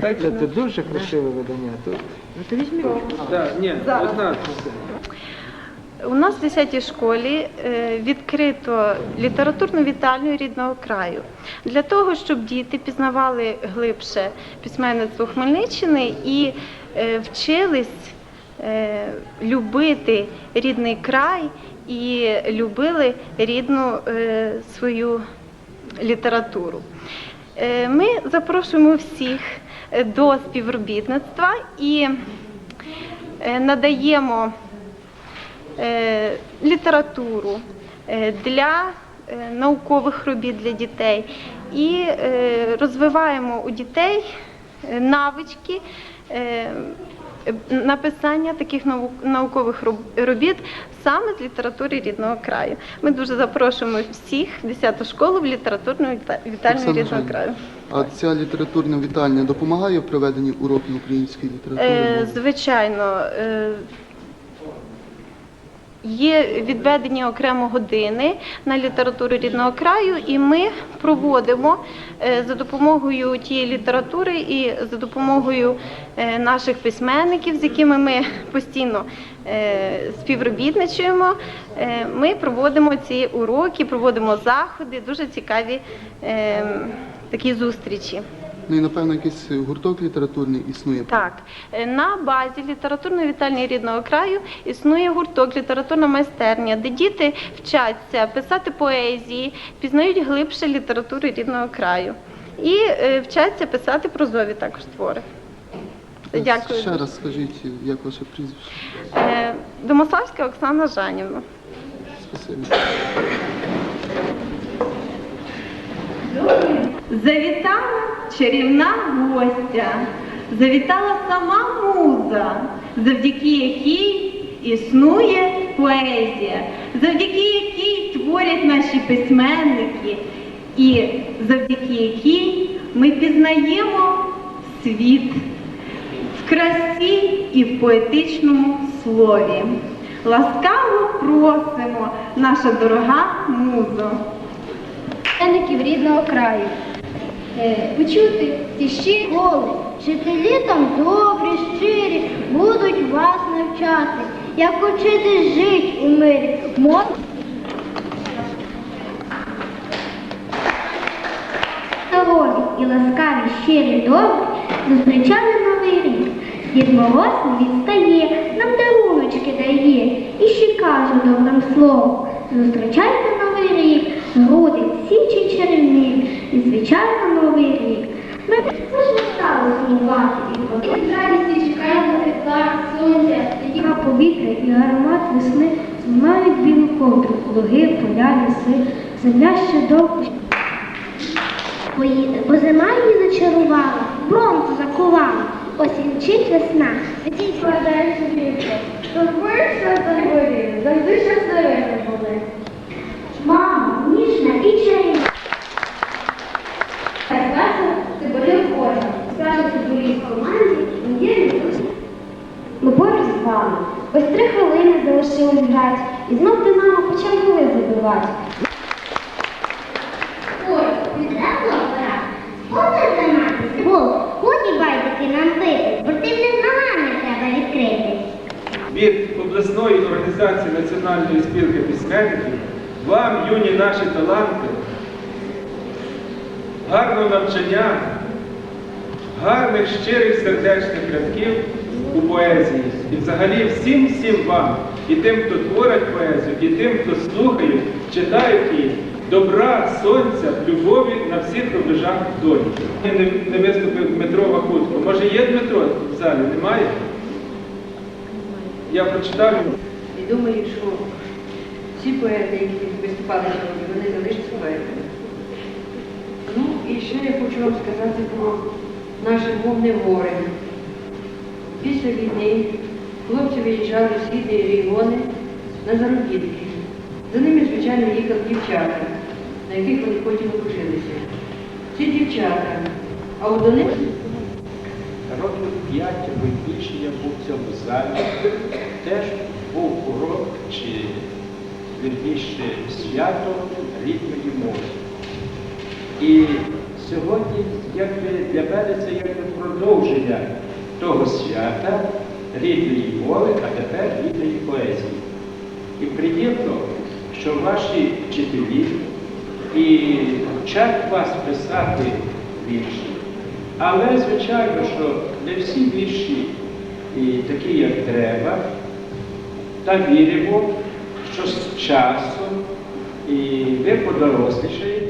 Так, це дуже красиве видання. Тут ні, одна. У нас в 10 школі е, відкрито літературну вітальню рідного краю для того, щоб діти пізнавали глибше письменництво Хмельниччини і е, вчились любити рідний край і любили рідну е, свою літературу. Е, Ми запрошуємо всіх е, до співробітництва і е, надаємо е, літературу е, для е, наукових робіт для дітей і е, розвиваємо у дітей е, навички е, написання таких нау- наукових роб- робіт саме з літератури рідного краю. Ми дуже запрошуємо всіх в 10 школу в літературну віта- вітальню рідного краю. А ця літературна вітальня допомагає в проведенні уроків української літератури? Е, звичайно, е, є відведені окремо години на літературу рідного краю, і ми проводимо е, за допомогою тієї літератури і за допомогою е, наших письменників, з якими ми постійно е, співробітничаємо. е, Ми проводимо ці уроки, проводимо заходи, дуже цікаві такі зустрічі. Ну і напевно якийсь гурток літературний існує. Так, е, на базі літературної вітальні рідного краю існує гурток літературна майстерня, де діти вчаться писати поезії, пізнають глибше літератури рідного краю і е, вчаться писати прозові також твори. Дякую. Ще раз скажіть, як ваше прізвище? Е, Домославська Оксана Жанівна. Спасибі. Завітала чарівна гостя, завітала сама муза, завдяки якій існує поезія, завдяки якій творять наші письменники, і завдяки якій ми пізнаємо світ в красі і в поетичному слові. Ласкаво просимо, наша дорога музо. письменників рідного краю. Е, Почути тиші голи, вчителі там добрі, щирі, будуть вас навчати, як учити жить у мирі. Здорові і ласкаві, щирі, добрі зустрічали новий рік. Дід Мороз не відстає, нам даруночки дає і ще каже добрим словом. Зустрічайте новий рік, грудень, січень чарівник, і звичайно новий рік. Ми ж не стали сумувати і з радісті чекаємо тепла, сонця, які повітря і аромат весни знімають білу ковдру, луги, поля, ліси, земля ще довго бо зима її зачарувала, бронзу закувала, осінь мчить весна. Летіть складає собі, торгуєшся за дворі, завжди щасливими були. Мамо, ніжна і чарівна. Скаже, ти болів кожен, скаже, ти болів в команді, є ми поруч з вами. Ось три хвилини залишилось грати, і знов ти, мама, почав голи забивати. Від обласної організації Національної спілки письменників вам, юні наші таланти, гарного навчання, гарних щирих сердечних рядків у поезії. І взагалі всім всім вам, і тим, хто творить поезію, і тим, хто слухає, читають її, добра, сонця, любові на всіх рубежах долі. Не, не виступив Дмитро Вахутко. Може є Дмитро в залі? Немає? Я прочитав йому. І думаю, що всі поети, які виступали сьогодні, вони залишаться поетами. Ну і ще я хочу вам сказати про наше мовне горе. Після війни хлопці виїжджали в східні регіони на заробітки. За ними, звичайно, їхали дівчата, на яких вони потім одружилися. Ці дівчата, а до них Років п'ять або більше я був в цьому залі. Теж був урок чи свято рідної мови. І сьогодні якби для мене це якби продовження того свята рідної мови, а тепер рідної поезії. І приємно, що ваші вчителі і вчать вас писати вірші. Але, звичайно, що не всі вірші такі, як треба, та віримо, з часом і ви подорослішаєте,